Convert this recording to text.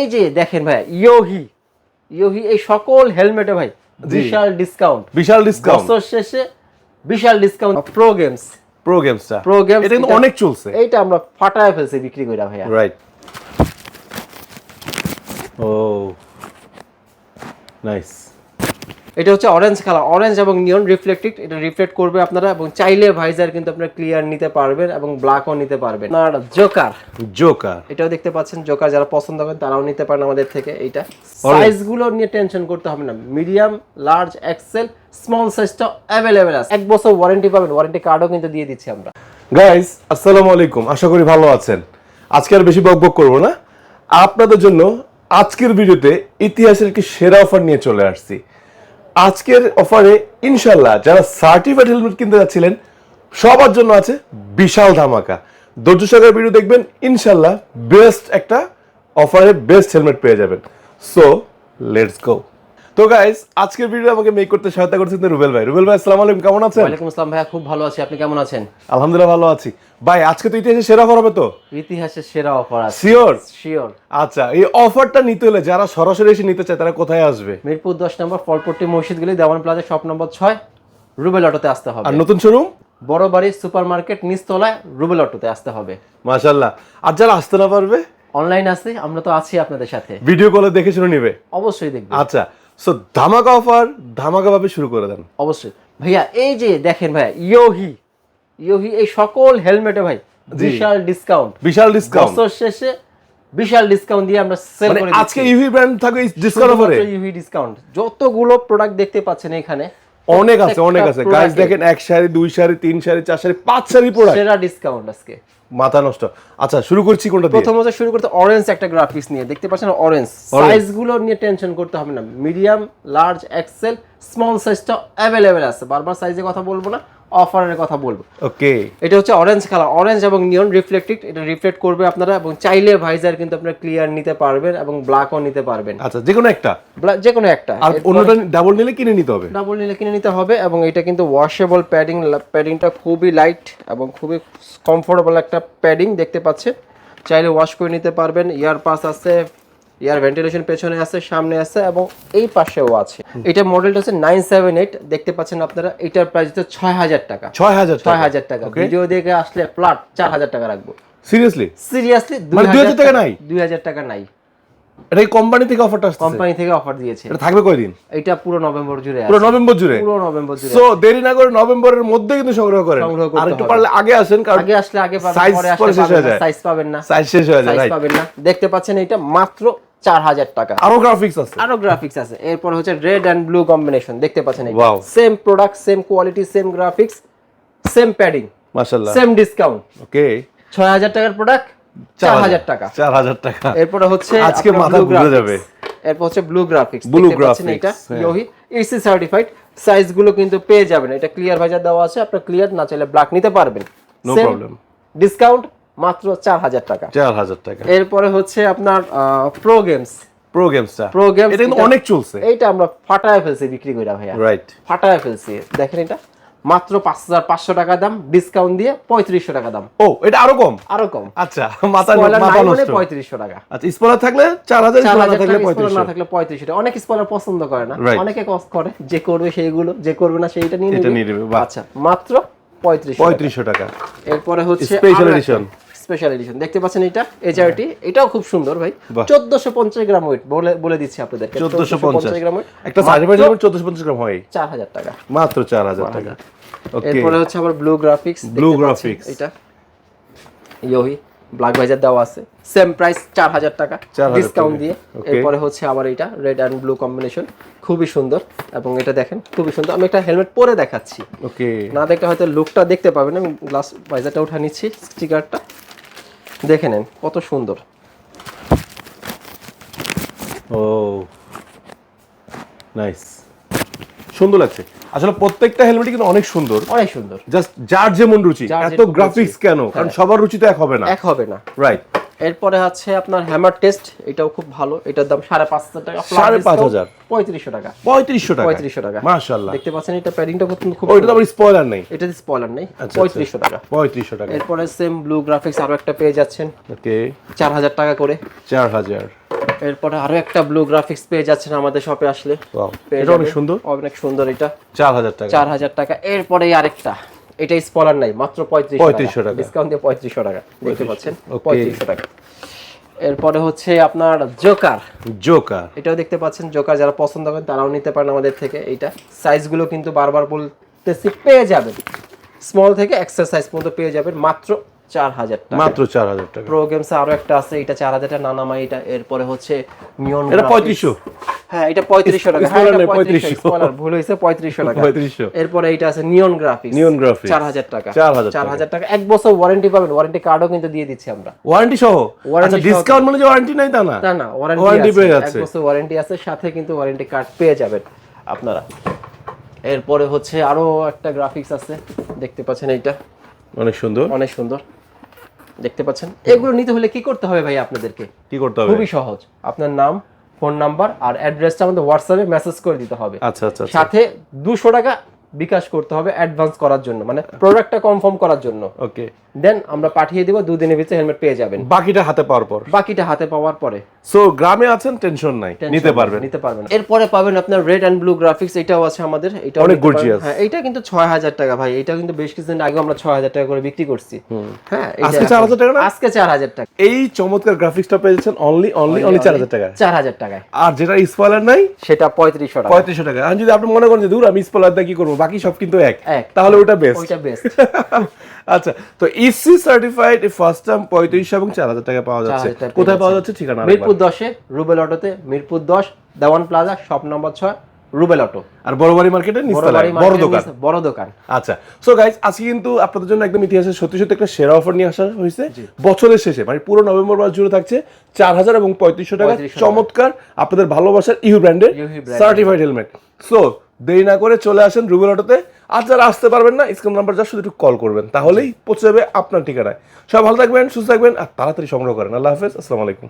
এই যে দেখেন ভাই ইয়োহি ইয়োহি এই সকল হেলমেটে ভাই বিশাল ডিসকাউন্ট বিশাল ডিসকাউন্ট বছর শেষে বিশাল ডিসকাউন্ট প্রো গেমস প্রো গেমসটা প্রো গেমস এটা কিন্তু অনেক চলছে। এইটা আমরা ফাটায় ফেলছি বিক্রি কইরা ভাইয়া। রাইট ও। নাইস এটা হচ্ছে অরেঞ্জ কালার অরেঞ্জ এবং নিয়ন রিফ্লেক্টেড এটা রিফ্লেক্ট করবে আপনারা এবং চাইলে ভাইজার কিন্তু আপনারা ক্লিয়ার নিতে পারবেন এবং ব্ল্যাকও নিতে পারবেন। আর জোকার জোকার এটাও দেখতে পাচ্ছেন জোকার যারা পছন্দ করেন তারাও নিতে পারেন আমাদের থেকে এইটা সাইজগুলো নিয়ে টেনশন করতে হবে না মিডিয়াম লার্জ এক্সেল স্মল সাইজটা অ্যাভেলেবেল আছে। এক বছর ওয়ারেন্টি পাবেন ওয়ারেন্টি কার্ডও কিন্তু দিয়ে দিচ্ছি আমরা। গাইস আসসালামু আলাইকুম আশা করি ভালো আছেন। আজকে আর বেশি বকবক করব না। আপনাদের জন্য আজকের ভিডিওতে ইতিহাসের কি সেরা অফার নিয়ে চলে আসছি। আজকের অফারে ইনশাল্লাহ যারা সার্টিফাইড হেলমেট কিনতে যাচ্ছিলেন, সবার জন্য আছে বিশাল ধামাকা। ধৈর্য সরকার ভিডিও দেখবেন ইনশাল্লাহ বেস্ট একটা অফারে বেস্ট হেলমেট পেয়ে যাবেন। সো লেটস গো তো গাইস আজকের ভিডিও আমাকে মেক করতে সহায়তা করছেন রুবেল ভাই। রুবেল ভাই আসসালামু আলাইকুম কেমন আছেন? ওয়ালাইকুম আসসালাম ভাইয়া খুব ভালো আছি। আপনি কেমন আছেন? আলহামদুলিল্লাহ ভালো আছি। ভাই আজকে তো ইতিহাসে সেরা অফার হবে তো? ইতিহাসের সেরা অফার আছে। শিওর শিওর আচ্ছা এই অফারটা নিতে হলে যারা সরাসরি এসে নিতে চায় তারা কোথায় আসবে? মিরপুর দশ নম্বর ফলপট্টি মসজিদ গলি দেওয়ান প্লাজা শপ নম্বর ছয় রুবেল অটোতে আসতে হবে। আর নতুন শোরুম বড় বাড়ি সুপার মার্কেট নিচতলায় রুবেল অটোতে আসতে হবে। মাশাল্লাহ আর যারা আসতে না পারবে? অনলাইন আছে আমরা তো আছি আপনাদের সাথে। ভিডিও কলে দেখে শুনে নিবে। অবশ্যই দেখবেন আচ্ছা সো ধামাকা অফার ধামাকা ভাবে শুরু করে দেন। অবশ্যই। ভাইয়া এই যে দেখেন ভাইয়া ইয়োহি ইয়োহি এই সকল হেলমেটে ভাই বিশাল ডিসকাউন্ট বিশাল ডিসকাউন্ট বছর শেষে বিশাল ডিসকাউন্ট দিয়ে আমরা সেল মানে করে আজকে ইউহি ব্র্যান্ড থাকবে ডিসকাউন্ট অফারে ইউভি ডিসকাউন্ট যতগুলো প্রোডাক্ট দেখতে পাচ্ছেন এখানে অনেক আছে অনেক আছে। গাইস দেখেন এক সারি দুই সারি তিন সারি চার সারি পাঁচ সারি পড়া সেরা ডিসকাউন্ট আজকে। মাথা নষ্ট। আচ্ছা শুরু করছি কোনটা দিয়ে? প্রথমে শুরু করতে অরেঞ্জ একটা গ্রাফিক্স নিয়ে। দেখতে পাচ্ছেন অরেঞ্জ সাইজগুলো নিয়ে টেনশন করতে হবে না। মিডিয়াম লার্জ এক্সেল স্মল সাইজটা অ্যাভেলেবেল আছে। বারবার সাইজের কথা বলব না। অফারের কথা বলব। ওকে। এটা হচ্ছে অরেঞ্জ কালার অরেঞ্জ এবং নিয়ন রিফ্লেক্টেড এটা রিফ্লেক্ট করবে আপনারা এবং চাইলে ভাইজার কিন্তু আপনারা ক্লিয়ার নিতে পারবেন এবং ব্ল্যাকও নিতে পারবেন। আচ্ছা যে কোনো একটা? যে কোনো একটা। আর অন্যটা ডাবল নিলে কিনে নিতে হবে? ডাবল নিলে কিনে নিতে হবে এবং এটা কিন্তু ওয়াশেবল প্যাডিং প্যাডিংটা খুবই লাইট এবং খুবই কমফোর্টেবল একটা প্যাডিং দেখতে পাচ্ছেন। চাইলে ওয়াশ করে নিতে পারবেন ইয়ার পাস আছে ইয়ার ভেন্টিলেশন পেছনে আছে সামনে আছে এবং এই পাশেও আছে। এটা মডেলটা হচ্ছে নাইন সেভেন এইট দেখতে পাচ্ছেন আপনারা এটার প্রাইস হচ্ছে ছয় হাজার টাকা। ছয় হাজার ছয় হাজার টাকা। ভিডিও দেখে আসলে প্লাট চার হাজার টাকা রাখব। সিরিয়াসলি সিরিয়াসলি মানে 2000 টাকা নাই? দুই হাজার টাকা নাই। এটা কোম্পানি থেকে অফারটা আসছে কোম্পানি থেকে অফার দিয়েছে। এটা থাকবে কয়দিন? এটা পুরো নভেম্বর জুড়ে আছে। পুরো নভেম্বর জুড়ে? পুরো নভেম্বর জুড়ে সো দেরি না করে নভেম্বরের মধ্যে কিন্তু সংগ্রহ করেন। আর একটু পারলে আগে আসেন কারণ আগে আসলে আগে পাবেন পরে আসলে সাইজ পাবেন না সাইজ শেষ হয়ে যায় সাইজ পাবেন না। দেখতে পাচ্ছেন এটা মাত্র চার হাজার টাকা। আরও গ্রাফিক্স আছে। আরও গ্রাফিক্স আছে। এরপর হচ্ছে রেড অ্যান্ড ব্লু কম্বিনেশন দেখতে পাচ্ছেন same product same quality same graphics same padding মাশাআল্লাহ। সেম ডিসকাউন্ট ওকে ছয় হাজার টাকার প্রোডাক্ট চার হাজার। টাকা। চার হাজার টাকা। এরপরে হচ্ছে আজকে মাথা ঘুরে যাবে। এরপর হচ্ছে ব্লু গ্রাফিক্স দেখতে পাচ্ছেন এটা। ইয়োহি এসি সার্টিফাইড সাইজগুলো কিন্তু পেয়ে যাবেন। এটা ক্লিয়ার ভাইজার দেওয়া আছে। আপনি ক্লিয়ার না চাইলে ব্ল্যাক নিতে পারবেন। No problem. ডিসকাউন্ট মাত্র চার হাজার টাকা। চার হাজার টাকা। এরপরে হচ্ছে আপনার প্রো গেমস প্রো গেমসটা প্রো গেমস এটা অনেক চলছে। এইটা আমরা ফাটায় ফেলছি বিক্রি কইরা ভাইয়া। রাইট ফাটায় ফেলছি। দেখেন এটা। মাত্র পাঁচ হাজার পাঁচশো টাকা দাম ডিসকাউন্ট দিয়ে পঁয়ত্রিশশো টাকা দাম। ও এটা আরও কম? আরও কম। আচ্ছা মাথা মাথা নষ্ট। পঁয়ত্রিশশো টাকা। আচ্ছা স্পলার থাকলে চার হাজার থাকলে না থাকলে পঁয়ত্রিশশো। টাকা অনেক স্পলার পছন্দ করে না। অনেকে করে যে করবে সেইগুলো যে করবে না সেইটা নিয়ে নিয়ে নেবে, আচ্ছা মাত্র পঁয়ত্রিশ পঁয়ত্রিশশো টাকা। এরপরে হচ্ছে Special edition। স্পেশাল এডিশন দেখতে পাচ্ছেন এটা? এইচআরটি এটাও খুব সুন্দর ভাই। বাহ। চোদ্দশো পঞ্চাশ গ্রাম ওয়েট বলে বলে দিচ্ছি আপনাদেরকে। চোদ্দশো পঞ্চাশ গ্রাম weight, একটা চোদ্দশো পঞ্চাশ গ্রাম হয়। চার হাজার টাকা। মাত্র চার হাজার টাকা। ওকে এরপরে হচ্ছে আবার ব্লু গ্রাফিক্স Blue graphics। এটা। ইয়োহি ব্ল্যাক ভাইজার দেওয়া আছে। সেম প্রাইস চার হাজার টাকা। 4,000 ডিসকাউন্ট দিয়ে. এরপরে হচ্ছে আবার এটা রেড অ্যান্ড ব্লু কম্বিনেশন খুবই সুন্দর। এবং এটা দেখেন খুবই সুন্দর। আমি একটা হেলমেট পরে দেখাচ্ছি। ওকে না দেখলে হয়তো লুকটা দেখতে পাবেন। আমি গ্লাস ভাইজারটা উঠা নিচ্ছি স্টিকারটা দেখে নেন কত সুন্দর। ও নাইস সুন্দর লাগছে। আসলে প্রত্যেকটা হেলমেটই কিন্তু অনেক সুন্দর। অনেক সুন্দর। জাস্ট যার যেমন রুচি এত গ্রাফিক্স কেন? কারণ সবার রুচি তো এক হবে না। এক হবে না। রাইট এরপরে আছে আপনার হ্যামার টেস্ট এটাও খুব ভালো। এটার দাম সাড়ে পাঁচ হাজার টাকা সাড়ে পাঁচ হাজার। পঁয়ত্রিশশো টাকা। পঁয়ত্রিশশো টাকা? পঁয়ত্রিশশো টাকা। মাশাল্লাহ দেখতে পাচ্ছেন এটা প্যাডিংটা খুব ও এটা তো আবার স্পয়লার নেই? এটা স্পয়লার নেই আচ্ছা, পঁয়ত্রিশশো টাকা। পঁয়ত্রিশশো টাকা। এরপরে সেম ব্লু গ্রাফিক্স আরও একটা পেয়ে যাচ্ছেন। ওকে। চার হাজার টাকা করে। চার হাজার। এরপরে আরও একটা ব্লু গ্রাফিক্স পেয়ে যাচ্ছেন আমাদের শপে আসলে। এটা অনেক সুন্দর। অনেক সুন্দর এটা। চার হাজার টাকা। চার হাজার টাকা। এরপরে আরেকটা। এটা স্পলার নাই মাত্র পঁয়ত্রিশ 3500 টাকা। ডিসকাউন্ট দিয়ে পঁয়ত্রিশশো টাকা দেখতে পাচ্ছেন. পঁয়ত্রিশশো টাকা। এরপরে হচ্ছে আপনার জোকার জোকার এটাও দেখতে পাচ্ছেন জোকার যারা পছন্দ করেন তারাও নিতে পারেন আমাদের থেকে। এইটা সাইজগুলো কিন্তু বারবার বলতেছি পেয়ে যাবেন। স্মল থেকে এক্সারসাইজ পর্যন্ত পেয়ে যাবেন মাত্র চার হাজার টাকা। মাত্র চার হাজার টাকা। প্রো গেমস আরও একটা আছে এটা চার হাজার টাকা নানামাই এটা এরপরে হচ্ছে নিয়ন এটা পঁয়ত্রিশশো। হ্যাঁ এটা পঁয়ত্রিশশো টাকা। হ্যাঁ, এটা নেই, 3500 3500 spoiler, ভুল হয়েছে পঁয়ত্রিশশো টাকা। পঁয়ত্রিশশো। এরপরে এইটা আছে নিয়ন গ্রাফিক্স Neon graphics। চার হাজার টাকা। 4000 চার হাজার টাকা। এক বছর ওয়ারেন্টি পাবেন। ওয়ারেন্টি কার্ডও কিন্তু দিয়ে দিচ্ছি আমরা। ওয়ারেন্টি সহ? Warranty আচ্ছা ডিসকাউন্ট মানে যে ওয়ারেন্টি নাই তা না? না না ওয়ারেন্টি পেয়ে যাচ্ছে। এক বছর ওয়ারেন্টি আছে সাথে কিন্তু ওয়ারেন্টি কার্ড পেয়ে যাবেন আপনারা। এরপরে হচ্ছে আরও একটা গ্রাফিক্স আছে। দেখতে পাচ্ছেন এইটা। অনেক সুন্দর। অনেক সুন্দর। দেখতে পাচ্ছেন? এগুলো নিতে হলে কি করতে হবে ভাই আপনাদেরকে? কি করতে হবে? খুবই সহজ। আপনার নাম ফোন নাম্বার আর অ্যাড্রেসটা আমাদের হোয়াটসঅ্যাপে মেসেজ করে দিতে হবে। আচ্ছা আচ্ছা আচ্ছা। সাথে দুশো টাকা বিকাশ করতে হবে অ্যাডভান্স করার জন্য মানে প্রোডাক্টটা কনফার্ম করার জন্য। ওকে দেন আমরা পাঠিয়ে দিব দুদিনের ভিতরে হেলমেট পেয়ে যাবেন। বাকিটা হাতে পাওয়ার পর। বাকিটা হাতে পাওয়ার পরে। সো গ্রামে আছেন টেনশন নাই নিতে পারবেন। নিতে পারবেন। এরপরে পাবেন আপনার রেড অ্যান্ড ব্লু গ্রাফিক্স এটাও আছে আমাদের এটা অনেক gorgeous। হ্যাঁ এটা কিন্তু ছয় হাজার টাকা ভাই এটা কিন্তু বেশ কিছুদিন আগে আমরা ছয় হাজার টাকা করে বিক্রি করছি। হ্যাঁ আজকে 4000 টাকা না? আজকে চার হাজার টাকা। এই চমৎকার গ্রাফিক্সটা পেয়েছেন অনলি অনলি অনলি চার হাজার টাকা চার হাজার টাকায়। আর যেটা স্পয়লার নাই সেটা পঁয়ত্রিশশো টাকা। পঁয়ত্রিশশো টাকা। আর যদি আপনি মনে করেন যে দূর আমি স্পয়লার দিয়ে কি করব? বাকি সব কিন্তু এক। তাহলে ওটা বেস্ট ওইটা বেস্ট আচ্ছা তো ইসি সার্টিফাইড ফার্স্ট টাইম পঁয়ত্রিশশো এবং চার হাজার টাকা পাওয়া যাচ্ছে। কোথায় পাওয়া যাচ্ছে? ঠিকানা। মিরপুর দশে রুবেল অটোতে। মিরপুর দশ দেওয়ান প্লাজা শপ নম্বর ছয় রুবেল অটো। আর বড়বাড়ি মার্কেটে বড়বাড়ি বড় দোকান। বড় দোকান। আচ্ছা সো গাইজ আজকে কিন্তু আপনাদের জন্য একদম ইতিহাসের সত্যি সত্যি একটা সেরা অফার নিয়ে আসা হয়েছে। বছরের শেষে মানে পুরো নভেম্বর মাস জুড়ে থাকছে চার হাজার এবং পঁয়ত্রিশশো টাকা। 3500 টাকা। চমৎকার আপনাদের ভালোবাসার ইউ ব্র্যান্ডের সার্টিফাইড হেলমেট সো দেরি না করে চলে আসেন রুবেল অটোতে। আর যারা আসতে পারবেন না, স্ক্রিন নাম্বার যা শুধু একটু কল করবেন, তাহলেই পৌঁছে যাবে আপনার ঠিকানায়। সব ভালো থাকবেন, সুস্থ থাকবেন, আর তাড়াতাড়ি সংগ্রহ করেন। আল্লাহ হাফেজ, আসসালামু আলাইকুম।